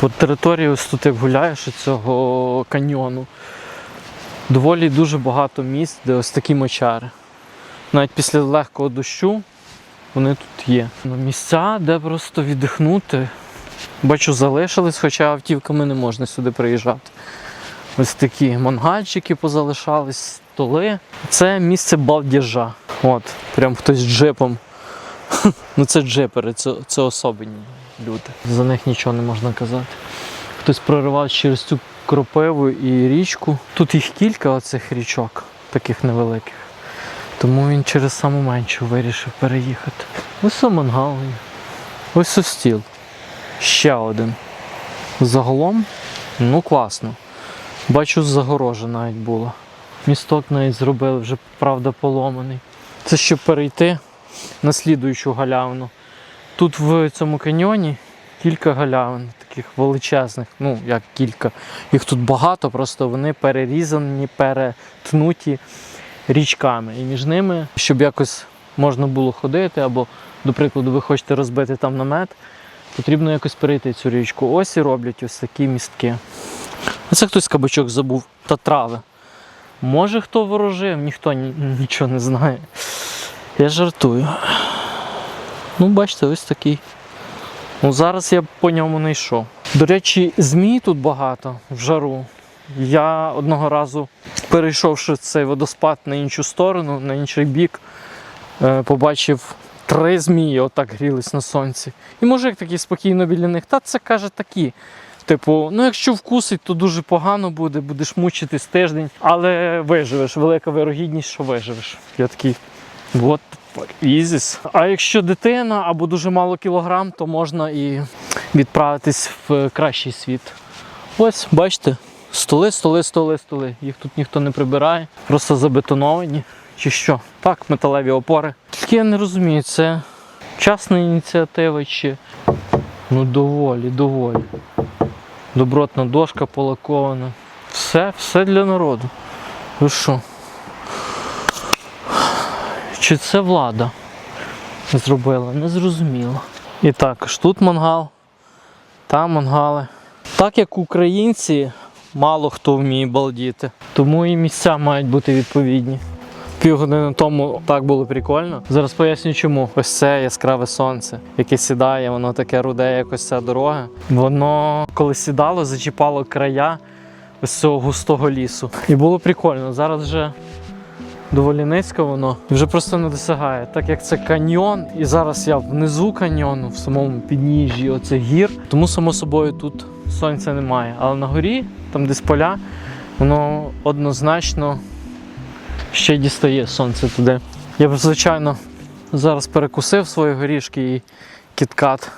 По території ось тут як гуляєш цього каньйону. Доволі дуже багато місць, де ось такі мочари. Навіть після легкого дощу вони тут є. Ну, Місця, де просто віддихнути. Бачу, залишились, хоча автівками не можна сюди приїжджати. Ось такі мангальчики позалишались, столи. Це місце балдежа. От, прям хтось з джипом. Ну це джипери, це, це особені люди. За них нічого не можна казати. Хтось проривав через цю кропиву і річку. Тут їх кілька оцих річок, таких невеликих. Тому він через саму меншу вирішив переїхати. Ось мангал. є. Ось стіл. Ще один. Загалом, ну класно. Бачу, загорожа навіть була. Місток навіть зробили, вже правда поломаний. Це щоб перейти на слідуючу галявину. Тут в цьому каньйоні кілька галявин, таких величезних, ну як кілька. Їх тут багато, просто вони перерізані, перетнуті річками. І між ними, щоб якось можна було ходити, або, до прикладу, ви хочете розбити там намет, потрібно якось перейти цю річку. Ось і роблять ось такі містки. Оце хтось кабачок забув та трави. Може хто ворожив, ніхто нічого не знає. Я жартую. Ну, бачите, ось такий. Ну, зараз я по ньому не йшов. До речі, змій тут багато в жару. Я одного разу, перейшовши цей водоспад на іншу сторону, на інший бік, е, побачив три змії, отак грілись на сонці. І мужик такий спокійно біля них. Та це каже такі. Типу, ну якщо вкусить, то дуже погано буде, будеш мучитись тиждень, але виживеш, велика вирогідність, що виживеш. Я такий, what this? А якщо дитина або дуже мало кілограм, то можна і відправитись в кращий світ. Ось, бачите, столи, столи, столи, столи. Їх тут ніхто не прибирає, просто забетоновані. Чи що? Так, металеві опори. Тільки я не розумію, це частна ініціатива чи. Ну доволі, доволі. Добротна дошка полакована. Все, все для народу. Ви що? Чи це влада зробила? Не зрозуміло. І також тут мангал, там мангали. Так як українці, мало хто вміє балдіти, тому і місця мають бути відповідні. Півгодини тому так було прикольно. Зараз поясню чому. Ось це яскраве сонце, яке сідає, воно таке руде, як ось ця дорога. Воно коли сідало, зачіпало края ось цього густого лісу. І було прикольно. Зараз вже доволі низько воно вже просто не досягає. Так як це каньйон, і зараз я внизу каньйону, в самому підніжжі оцих гір, тому само собою тут сонця немає. Але на горі, там десь поля, воно однозначно ще дістає сонце туди. Я б, звичайно, зараз перекусив свої горішки і кіткат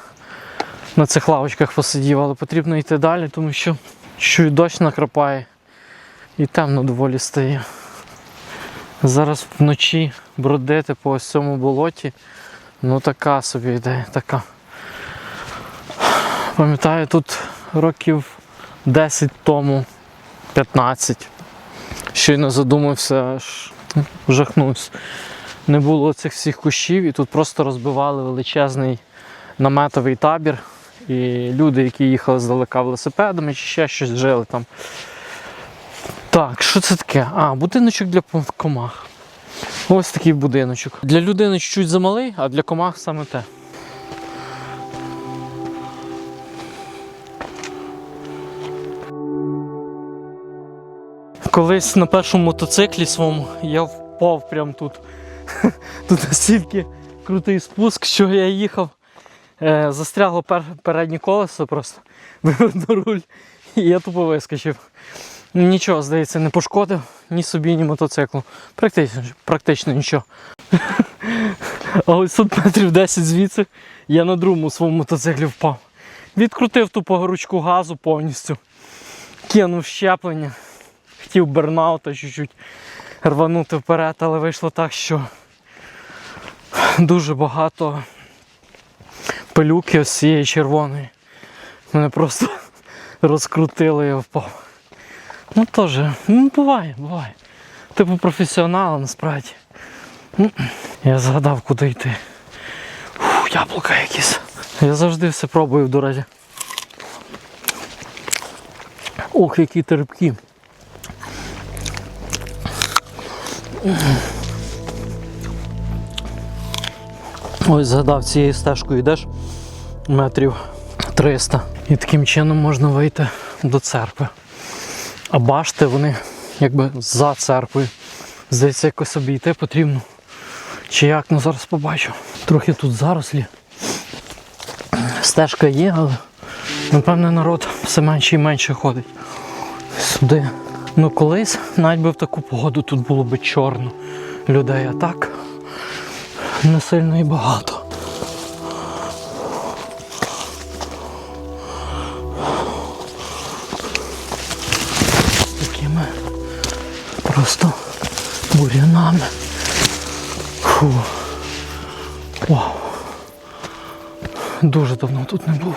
на цих лавочках посидів, але потрібно йти далі, тому що чую дощ накрапає і темно доволі стає. Зараз вночі бродити по ось цьому болоті, ну така собі ідея, така. Пам'ятаю, тут років 10 тому, 15. Щойно задумався, аж жахнувся. Не було цих всіх кущів, і тут просто розбивали величезний наметовий табір. І люди, які їхали здалека велосипедами чи ще щось жили там. Так, що це таке? А, будиночок для комах. Ось такий будиночок. Для людини чуть замалий, а для комах саме те. Колись на першому мотоциклі своєму я впав прямо тут. Тут настільки крутий спуск, що я їхав. Е, застрягло переднє колесо просто. Вивернув руль, і я тупо вискочив. Нічого, здається, не пошкодив ні собі, ні мотоциклу. Практично, практично нічого. А ось тут метрів 10 звідси я на другому своєму мотоциклі впав. Відкрутив тупо ручку газу повністю. Кинув щеплення. Хотів бернаута чуть-чуть рванути вперед, але вийшло так, що дуже багато пилюки ось цієї червоної. Мене просто розкрутило і впав. Ну теж, ну буває, буває. Типу професіонала насправді. Ну, Я згадав, куди йти. Фу, яблука якісь. Я завжди все пробую в дорозі. Ох, які терпкі. Ось згадав цією стежкою йдеш метрів 300. І таким чином можна вийти до церкви. А башти вони якби за церквою. Здається, якось обійти потрібно. Чи як, ну зараз побачу. Трохи тут зарослі. Стежка є, але напевне народ все менше і менше ходить сюди. Ну колись, навіть би в таку погоду тут було би чорно людей, а так не сильно і багато. Просто бур'янами. Фу. Вау. Дуже давно тут не був.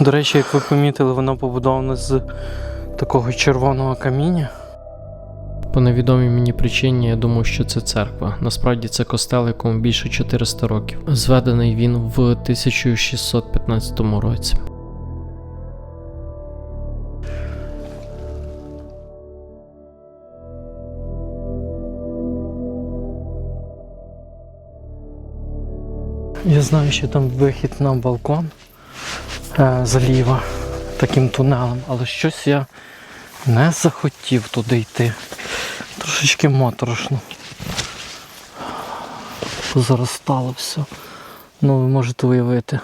До речі, як ви помітили, вона побудована з такого червоного каміння. По невідомій мені причині я думав, що це церква. Насправді це костел, якому більше 400 років. Зведений він в 1615 році. Я знаю, що там вихід на балкон е, заліва таким тунелем, але щось я не захотів туди йти. Трошечки моторошно. Позаростало все. Ну, ви можете уявити.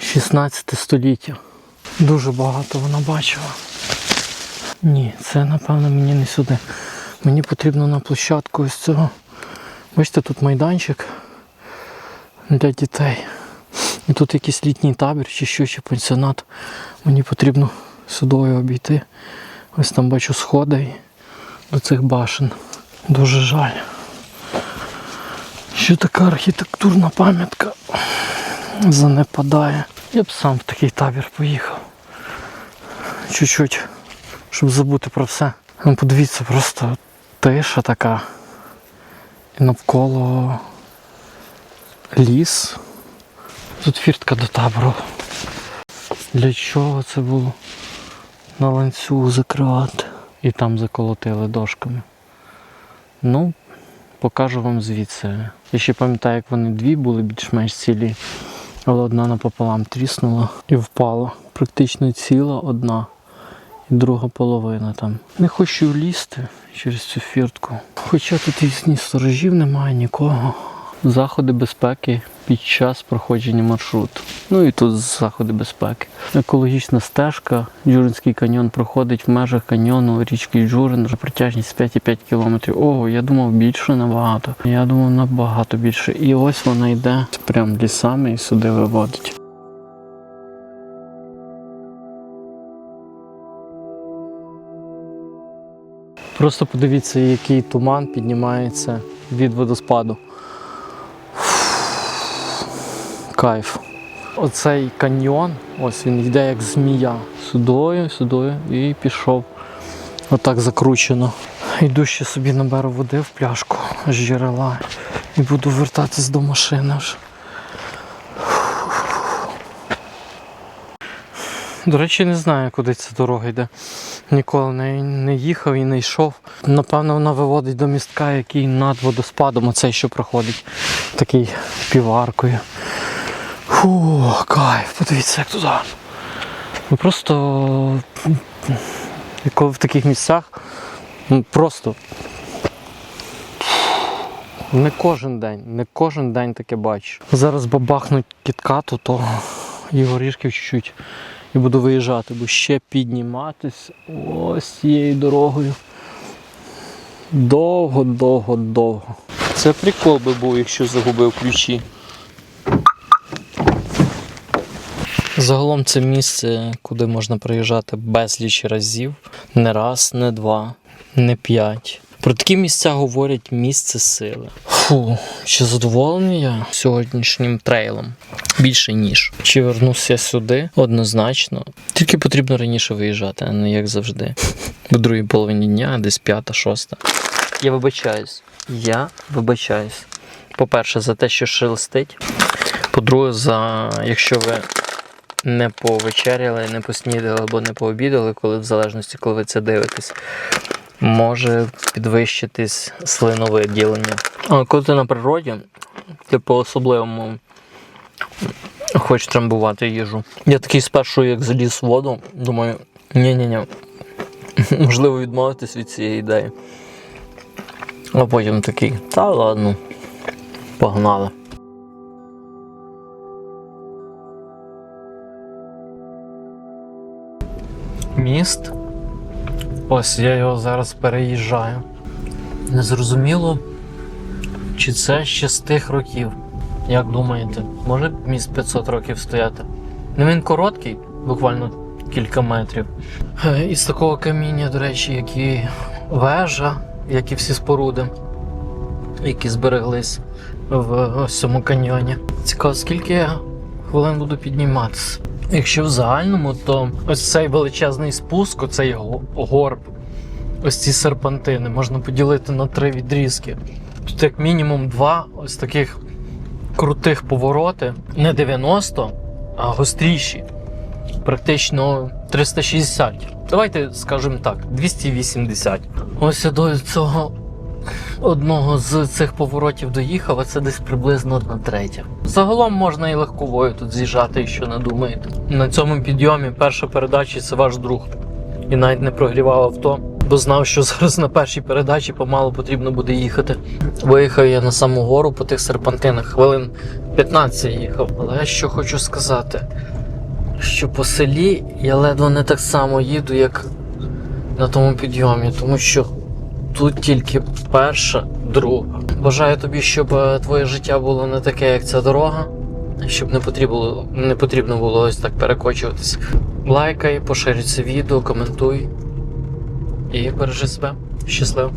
16 століття. Дуже багато вона бачила. Ні, це напевно мені не сюди. Мені потрібно на площадку ось цього. Бачите, тут майданчик для дітей. І тут якийсь літній табір чи що, чи пансіонат. Мені потрібно сюдою обійти. Ось там бачу сходи до цих башен. Дуже жаль. Що така архітектурна пам'ятка занепадає. Я б сам в такий табір поїхав. Чуть-чуть, щоб забути про все. Ну, подивіться, просто тиша така. І навколо ліс. Тут фіртка до табору. Для чого це було? На ланцюг закривати. І там заколотили дошками. Ну, покажу вам звідси. Я ще пам'ятаю, як вони дві були більш-менш цілі, але одна напополам тріснула і впала. Практично ціла одна. І друга половина там. Не хочу лізти через цю фіртку. Хоча тут і сторожів немає, нікого. Заходи безпеки під час проходження маршруту. Ну і тут заходи безпеки. Екологічна стежка. Джуринський каньйон проходить в межах каньйону річки Джурин. Протяжність 5,5 км. Ого, я думав більше набагато. Я думав набагато більше. І ось вона йде прямо лісами і сюди виводить. Просто подивіться, який туман піднімається від водоспаду. Кайф. Оцей каньйон, ось він йде як змія. Сюдою, сюдою і пішов. Отак закручено. Йду ще собі наберу води в пляшку з джерела і буду вертатись до машини вже. До речі, не знаю, куди ця дорога йде. Ніколи не, не їхав і не йшов. Напевно, вона виводить до містка, який над водоспадом, оцей, що проходить такий піваркою. Фу, кайф, подивіться, як туди. Ну просто коли в таких місцях ну, просто не кожен день, не кожен день таке бачиш. Зараз бабахнуть кіткату, то і горішків чуть-чуть і буду виїжджати, бо ще підніматись ось цією дорогою. Довго, довго, довго. Це прикол би був, якщо загубив ключі. Загалом це місце, куди можна приїжджати безліч разів. Не раз, не два, не п'ять. Про такі місця говорять місце сили. Фу, чи задоволений я сьогоднішнім трейлом? Більше ніж. Чи вернуся сюди? Однозначно. Тільки потрібно раніше виїжджати, а не як завжди. В другій половині дня, десь п'ята, шоста. Я вибачаюсь. Я вибачаюсь. По-перше, за те, що шелестить. По-друге, за якщо ви не повечеряли, не поснідали або не пообідали, коли в залежності, коли ви це дивитесь, може підвищитись слиновиділення. А коли ти на природі, ти по-особливому хочеш трамбувати їжу. Я такий спершу, як заліз в воду, думаю, ні-ні-ні, можливо відмовитись від цієї ідеї. А потім такий, та ладно, погнали. Міст. Ось я його зараз переїжджаю. Незрозуміло, чи це ще з тих років. Як думаєте, може міст 500 років стояти? Ну він короткий, буквально кілька метрів. Е, Із такого каміння, до речі, як і вежа, як і всі споруди, які збереглись в цьому каньйоні. Цікаво, скільки я хвилин буду підніматися. Якщо в загальному, то ось цей величезний спуск, оцей горб, ось ці серпантини можна поділити на три відрізки. Тут як мінімум два ось таких крутих повороти, не 90, а гостріші. Практично 360. Давайте скажемо так, 280. Ось я до цього одного з цих поворотів доїхав, а це десь приблизно одна третя. Загалом можна і легковою тут з'їжджати, якщо не думаєте. На цьому підйомі перша передача це ваш друг. І навіть не прогрівав авто, бо знав, що зараз на першій передачі помалу потрібно буде їхати. Виїхав я на саму гору по тих серпантинах, хвилин 15 їхав. Але що хочу сказати, що по селі я ледве не так само їду, як на тому підйомі, тому що тут тільки перша, друга. Бажаю тобі, щоб е, твоє життя було не таке, як ця дорога, щоб не потрібно, не потрібно було ось так перекочуватись. Лайкай, поширюй це відео, коментуй і бережи себе. Щасливо!